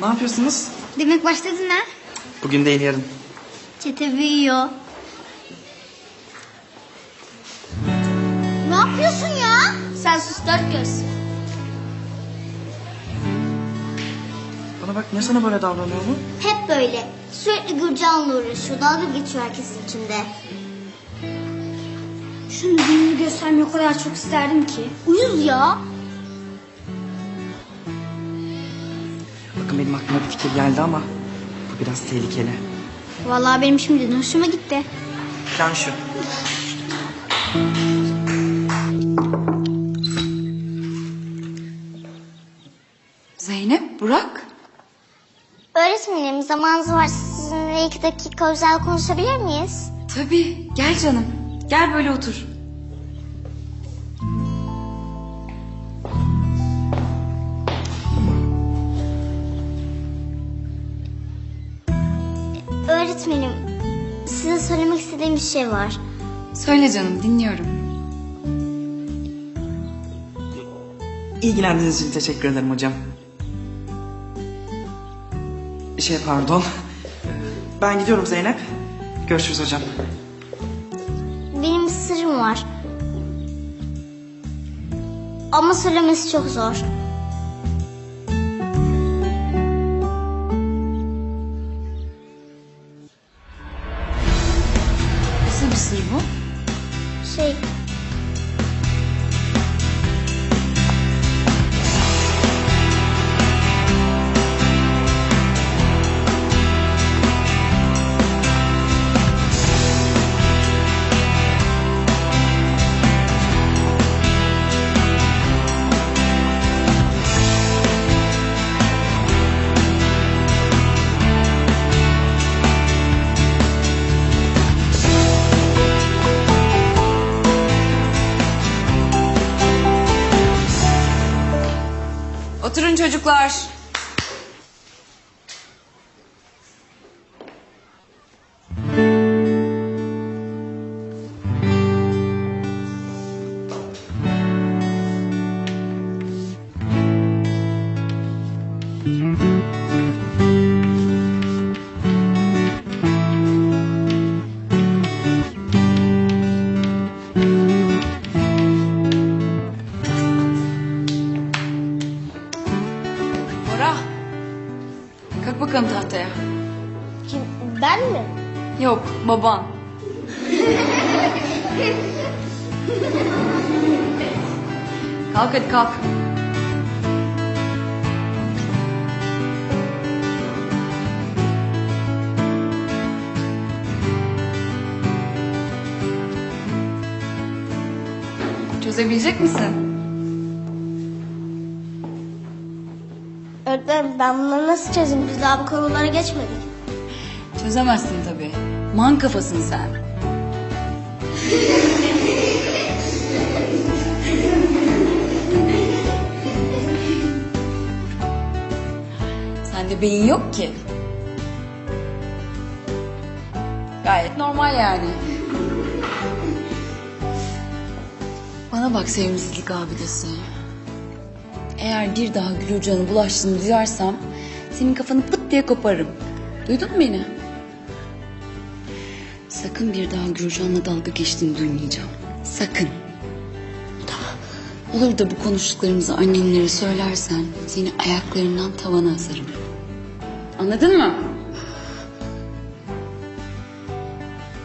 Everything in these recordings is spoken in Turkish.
Ne yapıyorsunuz? Demek başladın ha? Bugün değil yarın. Çete büyüyor. Ne yapıyorsun ya? Sen sus dört göz. Bana bak ne sana böyle davranıyor bu? Hep böyle. Sürekli Gürcan'la uğraşıyor. Dalga geçiyor herkesin içinde. Şunu gününü göstermeyi o kadar çok isterdim ki. Uyuz ya. Bakın benim aklıma bir fikir geldi ama bu biraz tehlikeli. Vallahi benim şimdiden hoşuma gitti. Plan şu. Zeynep, Burak. Öğretmenim zamanınız var. Sizinle iki dakika özel konuşabilir miyiz? Tabii, gel canım. Gel böyle otur. Öğretmenim size söylemek istediğim bir şey var. Söyle canım, dinliyorum. İlgilendiğiniz için teşekkür ederim hocam. Şey pardon. Ben gidiyorum Zeynep. Görüşürüz hocam. Benim bir sırrım var. Ama söylemesi çok zor. Çocuklar. Yok, baban. kalk hadi kalk. Çözebilecek misin? Öğretmenim ben bunları nasıl çözeyim? Biz daha bu konulara geçmedik. Çözemezsin tabii. Man kafasın sen. Sende beyin yok ki. Gayet normal yani. Bana bak sevimsizlik abidesi. Eğer bir daha Gülürcan'ın bulaştığını duyarsam senin kafanı pıt diye koparırım. Duydun mu beni? Sakın bir daha Gürcan'la dalga geçtiğini duymayacağım. Sakın. Olur da bu konuştuklarımızı annenlere söylersen seni ayaklarından tavana asarım. Anladın mı?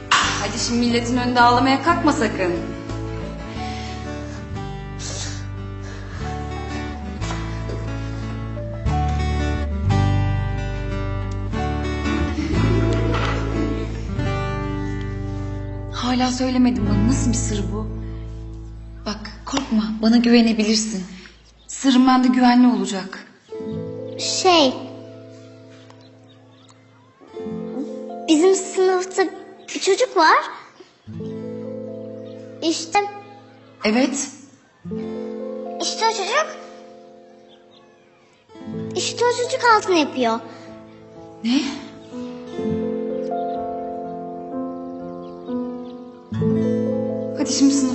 Hadi şimdi milletin önünde ağlamaya kalkma sakın. Hala söylemedin bana nasıl bir sır bu? Bak korkma bana güvenebilirsin. Sırrım bende güvenli olacak. Şey... Bizim sınıfta bir çocuk var. İşte, Evet işte o çocuk. İşte o çocuk altını yapıyor. ne? Hadi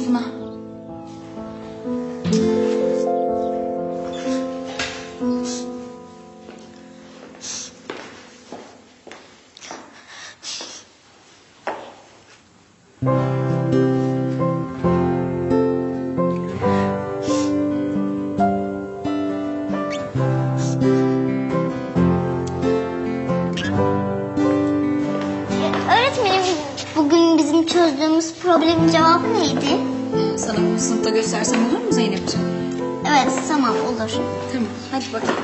sınıfına. göstersem olur mu Zeynep'ciğim? Evet tamam olur. Tamam hadi bakalım.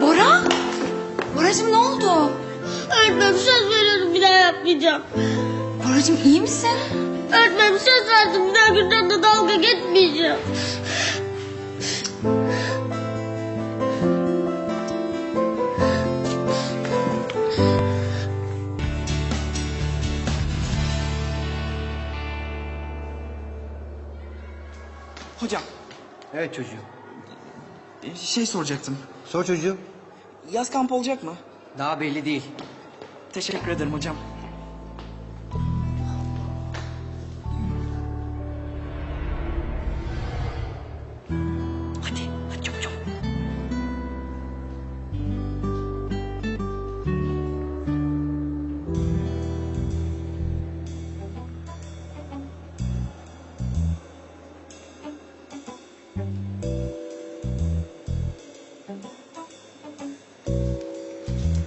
Bora! Boracığım ne oldu? Öğretmenim söz veriyorum bir daha yapmayacağım. Boracığım iyi misin? Öğretmenim söz verdim bir daha Gülcan'la dalga geçmeyeceğim. Evet çocuğum. e, şey soracaktım. Sor çocuğum. Yaz kampı olacak mı? Daha belli değil. Teşekkür ederim hocam.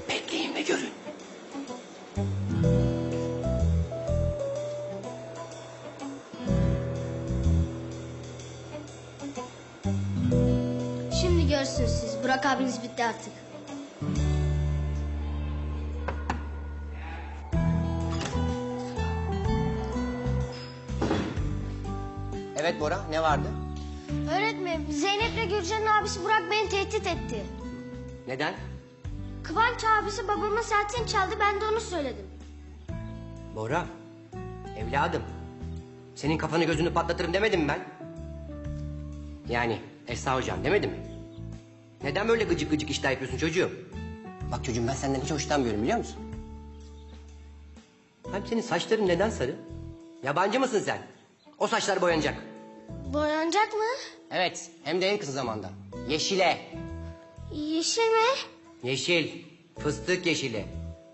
Bekleyin ve görün. Şimdi görürsünüz siz. Burak abiniz bitti artık. Evet Bora ne vardı? Öğretmenim Zeynep'le Gülcan'ın abisi Burak beni tehdit etti. Neden? Kıvanç abisi babamın saatini çaldı ben de onu söyledim. Bora. Evladım. Senin kafanı gözünü patlatırım demedim mi ben? Yani Esra hocam demedim mi? Neden böyle gıcık gıcık işler yapıyorsun çocuğum? Bak çocuğum ben senden hiç hoşlanmıyorum biliyor musun? Hem senin saçların neden sarı? Yabancı mısın sen? O saçlar boyanacak. Boyanacak mı? Evet hem de en kısa zamanda. Yeşile. Yeşil mi? Yeşil. Fıstık yeşili.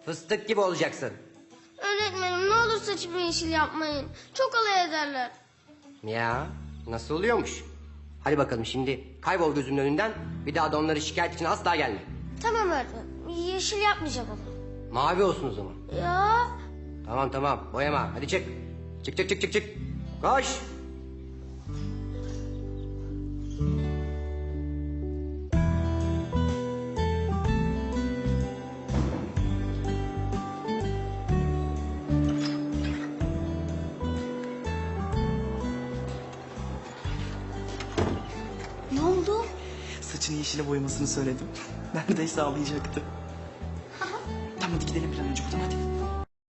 Fıstık gibi olacaksın. Öğretmenim ne olur saçımı yeşil yapmayın. Çok alay ederler. Ya nasıl oluyormuş? Hadi bakalım şimdi kaybol gözümün önünden bir daha da onları şikayet için asla gelme. Tamam öğretmenim. Yeşil yapmayacağım ama. Mavi olsun o zaman. Ya Tamam tamam boyama hadi çık. Çık çık çık çık çık. Koş. Saçını yeşile boyamasını söyledim. Neredeyse ağlayacaktı.